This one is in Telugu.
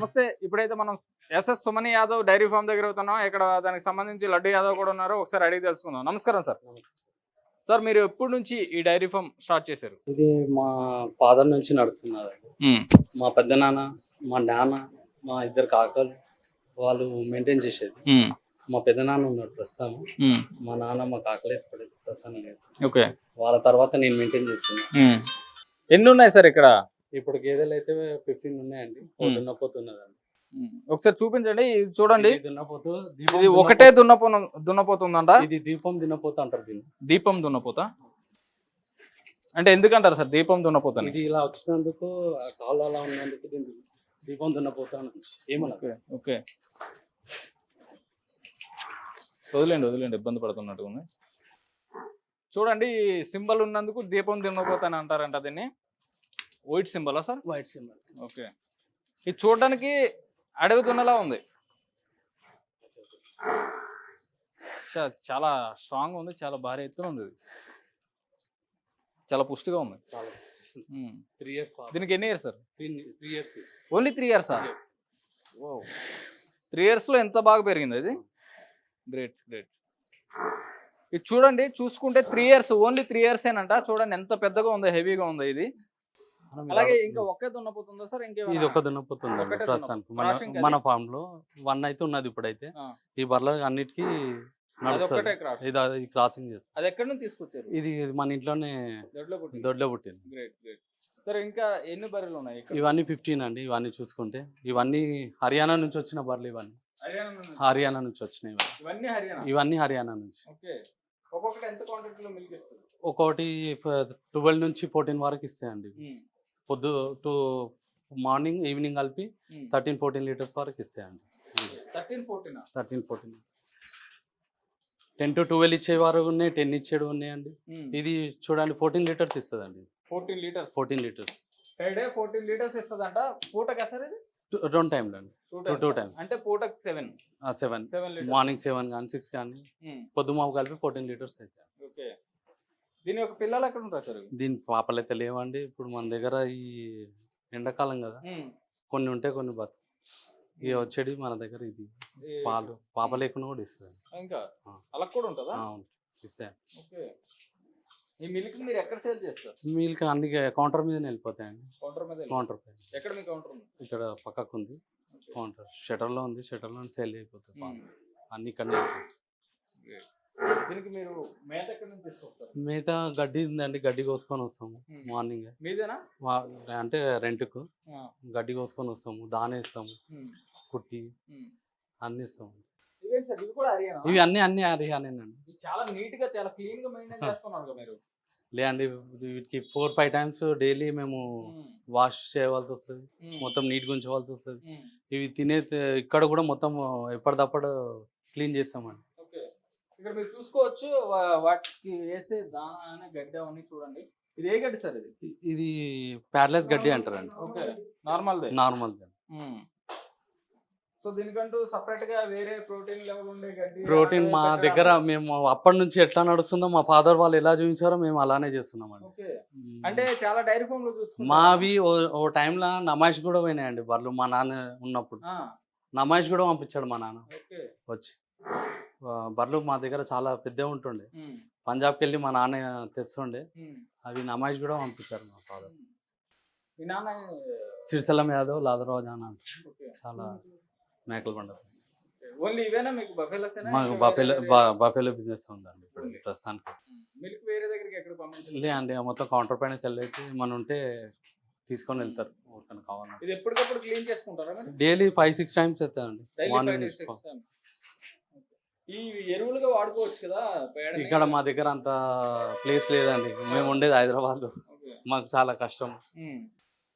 నమస్తే. ఇప్పుడైతే మనం SS Sumani Yadav dairy farm దగ్గర అవుతున్నాం. ఇక్కడ దానికి సంబంధించి లడ్డు యాదవ్ కూడా ఉన్నారు. ఒకసారి అడిగి తెలుసుకుందాం. నమస్కారం సార్. సార్ మీరు ఎప్పటి నుంచి ఈ డైరీ ఫామ్ స్టార్ట్ చేశారు? ఇది మా ఫాదర్ నుంచి నడుస్తున్నదండి మా పెద్ద నాన్న మా నాన్న మా ఇద్దరు కాకలు వాళ్ళు మెయింటైన్ చేసేది. మా పెద్ద నాన్న ఉన్నాడు ప్రస్తుతం. మా నాన్న మా కాకలే ప్రస్తుతం లేదు. ఓకే. వాళ్ళ తర్వాత నేను మెయింటైన్ చేస్తున్నా. ఎన్ని ఉన్నాయి సార్ ఇక్కడ? ఇప్పుడు గేదెలు అయితే ఫిఫ్టీన్ ఉన్నాయండి. దున్నపోతున్నదండి. ఒకసారి చూపించండి ఇది చూడండి. ఇది దున్నపోతు ఇది ఒకటే దున్నపో దున్నపోతుందంట? ఇది దీపం దున్నపోతు అంటారు దీన్ని. దీపం దున్నపోత? అంటే ఎందుకంటారు సార్ దీపం దున్నపోతని? ఇది ఇలా వచ్చినందుకు కాళ్ళు అలా ఉన్నందుకు దీన్ని దీపం దున్నపోతాను ఏమన్నా? ఓకే వదిలేండి వదిలేండి ఇబ్బంది పడుతున్నట్టు ఉంది. చూడండి సింబల్ ఉన్నందుకు దీపం దున్నపోతాని అంటారంట దీన్ని. వైట్ సింబలా సార్ వైట్ సింబల్ ఓకే ఇది చూడడానికి అడవి దున్నలా ఉంది. చా- చాలా స్ట్రాంగ్ ఉంది చాలా భారీ ఎత్తున ఉంది ఇది. చాలా పుష్టిగా ఉంది. చాలా. త్రీ ఇయర్స్ దీనికి ఎన్ని years sir three years only three ఇయర్సా ఓ త్రీ ఇయర్స్లో ఎంత బాగా పెరిగింది అది గ్రేట్ గ్రేట్ ఇది చూడండి చూసుకుంటే three years only three years ఏనంట. చూడండి ఎంత పెద్దగా ఉంది హెవీగా ఉంది ఇది. అలాగే ఇంకా ఒకే దున్నపోతుందా సార్? ఇంకే ఇది ఒక దున్నపోతుంది ఒకటే ప్రస్తుతానికి. మన? మన ఫామ్లో వన్ అయితే ఉన్నది ఇప్పుడైతే. ఈ బర్రెలు అన్నిటికీ ఇది అది క్రాసింగ్ చేస్తుంది. అది ఎక్కడి నుంచి తీసుకొచ్చారు? ఇది మన ఇంట్లోనే దొడ్లో పుట్టింది. దొడ్లో పుట్టింది. Great great. సరే ఇంకా ఎన్ని బర్రెలు ఉన్నాయి ఇవన్నీ ఫిఫ్టీన్ అండి ఇవన్నీ చూసుకుంటే. ఇవన్నీ హర్యానా నుంచి వచ్చిన బర్రెలు ఇవన్నీ. హర్యానా నుంచి. వచ్చినాయి ఇవన్నీ. హర్యానా? ఇవన్నీ హర్యానా నుంచి. ఓకే. ఒక్కొక్కటి ఎంత క్వాంటిటీలో మిల్క్ ఇస్తుంది ఒక్కొక్కటి ట్వెల్వ్ నుంచి ఫోర్టీన్ వరకు ఇస్తాయండి పొద్దు టూ మార్నింగ్ ఈవినింగ్ కలిపి థర్టీన్ ఫోర్టీన్ లీటర్స్ వరకు ఇస్తాయండి. Thirteen fourteen thirteen fourteen. Ten to twelve ఇచ్చేవారు ఉన్నాయి టెన్ ఇచ్చేడు ఉన్నాయండి. ఇది చూడండి ఫోర్టీన్ లీటర్స్ ఇస్తుందండి. Fourteen litres? Fourteen litres. Per day fourteen litres ఇస్తుందంట. పూటకా సార్ ఇది? రెండు టైంలో అండి. Two- two times. అంటే పూటకి seven? Seven. Seven litres. Morning seven కానీ సిక్స్ కానీ పొద్దుమాపు కలిపి ఫోర్టీన్ లీటర్స్ ఓకే దీని యొక్క పిల్లలు ఎక్కడ ఉంటారు సార్? దీని పాపలు అయితే లేవండి. ఇప్పుడు మన దగ్గర ఈ ఎండాకాలం కదా. కొన్ని ఉంటాయి కొన్ని బతు ఇక వచ్చేది మన దగ్గర ఇది. పాలు పాప లేకుండా కూడా ఇస్తుంది ఇంకా. అలా కూడా ఉంటుందా? ఇస్తాయి ఓకే. ఈ మిల్క్ మీరు ఎక్కడ సేల్ చేస్తారు? మీకు అన్ని కౌంటర్ మీద వెళ్ళిపోతాయండి. కౌంటర్ మీద కౌంటర్ ఎక్కడ మీ కౌంటర్ ఉంది? ఇక్కడ పక్కకు ఉంది. కౌంటర్. షటర్లో ఉంది. షటర్లో సేల్ అయిపోతుంది. అన్ని. Great. దీనికి మీరు మేత ఎక్కడ నుంచి తీసుకొస్తారు మిగతా గడ్డి ఉందండి గడ్డి కోసుకొని వస్తాము. మార్నింగ్ మీదేనా అంటే రెంట్కు ఆ. గడ్డి కోసుకొని వస్తాము దాన ఇస్తాము. కుట్టి. అన్ని ఇస్తాము ఇవేంటి సార్ ఇవి కూడా హర్యానా ఇవి అన్ని అన్ని హర్యానేనండి ఇది చాలా నీట్గా చాలా క్లీన్గా మెయింటైన్ చేస్తున్నారు కదా మీరు లేదండి వీటికి ఫోర్ ఫైవ్ టైమ్స్ డైలీ మేము. వాష్ చేయవలసి వస్తుంది. మొత్తం నీట్గా ఉంచవలసి వస్తుంది. ఇవి తినే ఇక్కడ కూడా మొత్తం ఎప్పటిదప్పుడు క్లీన్ చేస్తామండి ఇక్కడ మీరు చూసుకోవచ్చు వాటికి వేసే దానా అనే గడ్డి అవన్నీ చూడండి. ఇది ఏ గడ్డి సార్ ఇది? ఇది ప్యారలైస్ గడ్డి అంటారండి. ఓకే. నార్మల్ నార్మల్ సో దీనికంటూ సపరేట్గా వేరే ప్రోటీన్ లెవెల్ ఉండే గడ్డి ప్రోటీన్ మా దగ్గర మేము అప్పటి నుంచి ఎట్లా నడుస్తుందో మా ఫాదర్ వాళ్ళు ఎలా చూపించారో మేము అలానే చేస్తున్నామండి. ఓకే. అంటే చాలా డైరీ ఫామ్లో మావి ఓ- టైంలో నమాజ్ కూడా పోయినాయండి బర్రెలు మా నాన్న ఉన్నప్పుడు. నమాజ్ కూడా పంపించాడు మా నాన్న. వచ్చి. ఆ, బర్రెలు మా దగ్గర చాలా పెద్దగా ఉంటుండే. పంజాబ్కి వెళ్ళి మా నాన్న తెస్తుండే. అవి నమాజ్ కూడా పంపించారు మా ఫాదర్. మీ నాన్న శ్రీశైలం యాదవ్ లాదరాజ్ అని. ఓకే. చాలా మేకలు పండుగ ఓన్లీ ఇవేనా మీకు బఫెలోస్ మాకు బఫెలో బిజినెస్ ఉందండి ఇప్పుడు ప్రస్తుతానికి. మిల్క్ వేరే దగ్గరికి ఎక్కడ పంపించలేదు లే అండి మొత్తం కౌంటర్ పైన అయితే మనం ఉంటే తీసుకొని వెళ్తారు. ఎవరికైనా కావాలంటే. ఇది ఎప్పటికప్పుడు క్లీన్ చేసుకుంటారా మీరు? Daily five six times Daily morning ఈ ఎరువులుగా వాడుకోవచ్చు కదా? ఇక్కడ మా దగ్గర అంత ప్లేస్ లేదండి మేము ఉండేది హైదరాబాద్లో ఓకే. మాకు చాలా కష్టం.